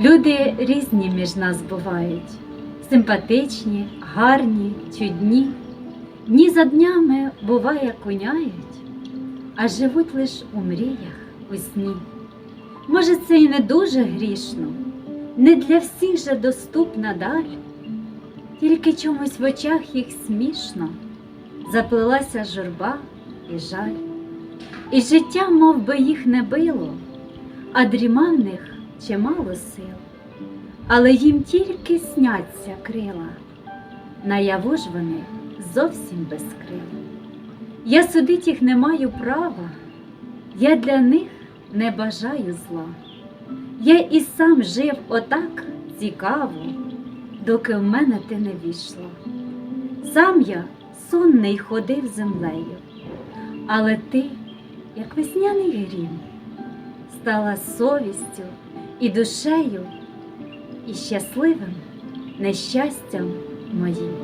Люди різні між нас бувають, симпатичні, гарні, чудні. Дні за днями, буває, куняють, а живуть лиш у мріях, у сні. Може, це і не дуже грішно, не для всіх же доступна даль, тільки чомусь в очах їх смішно заплилася журба і жаль, і життя мов би, їх не било, а дріма в них чимало сил, але їм тільки сняться крила, наяву ж вони зовсім без крил. Я судить їх не маю права, я для них не бажаю зла. Я і сам жив отак цікаво, доки в мене ти не війшла. Сам я сонний ходив землею, але ти, як весняний грім, стала совістю і душею, і щасливим нещастям моїм.